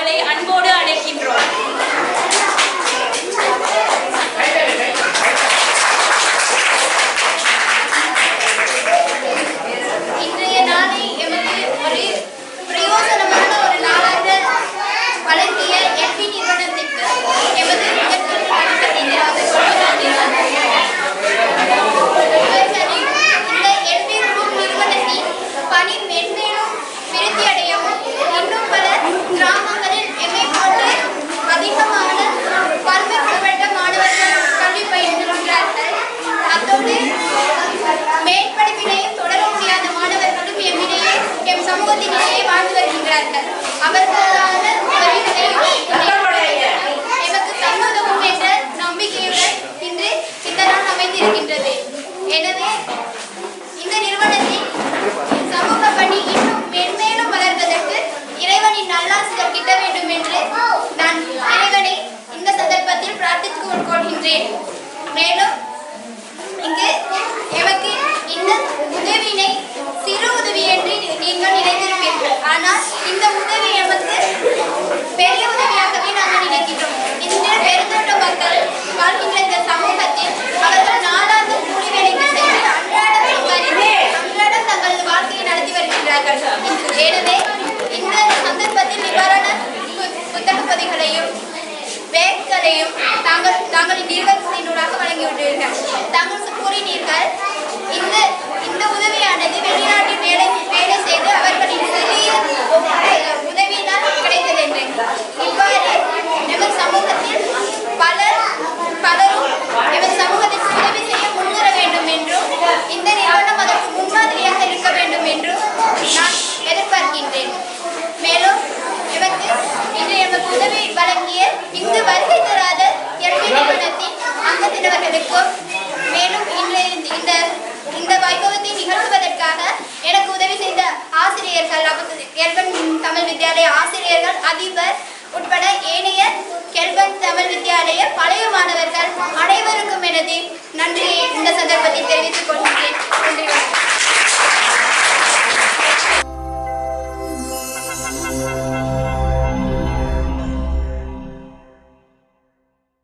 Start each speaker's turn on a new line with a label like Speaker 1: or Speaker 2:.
Speaker 1: அவர்களை அன்போடு அழைக்கின்றோம்
Speaker 2: எம் வாழ்ந்து வருகின்றார்கள் அவர்களான உதவிகளை எமக்கு சம்மதமும் என்ற நம்பிக்கையுடன் இன்று சித்தரான் அமைந்திருக்கின்றது. எனவே வாழ்கின்ற இந்த சமூகத்தில் அவர்கள் நாளாந்து கூலி வேலைக்கு சென்று அன்றாடம் அன்றாடம் தங்களது வாழ்க்கையை நடத்தி வருகின்றார்கள் எனவே இந்த சந்தர்ப்பத்தில் நிவாரண புத்தக பொதிகளையும் தாங்கள் தாங்களின் நிர்வாகத்தினுடன் நடக்கும் மேலும் இந்த இந்த வைபவத்தை நிகழ்த்துவதற்காக எனக்கு உதவி செய்த ஆசிரியர்கள் கெல்வன் தமிழ் வித்யாலய ஆசிரியர்கள் அதிபர் உட்பட ஏனைய கெல்வன் தமிழ் வித்யாலய பழைய மாணவர்கள் அனைவருக்கும் எனது நன்றியை இந்த சந்தர்ப்பத்தில் தெரிவித்துக் கொள்கிறேன். நன்றி வணக்கம்.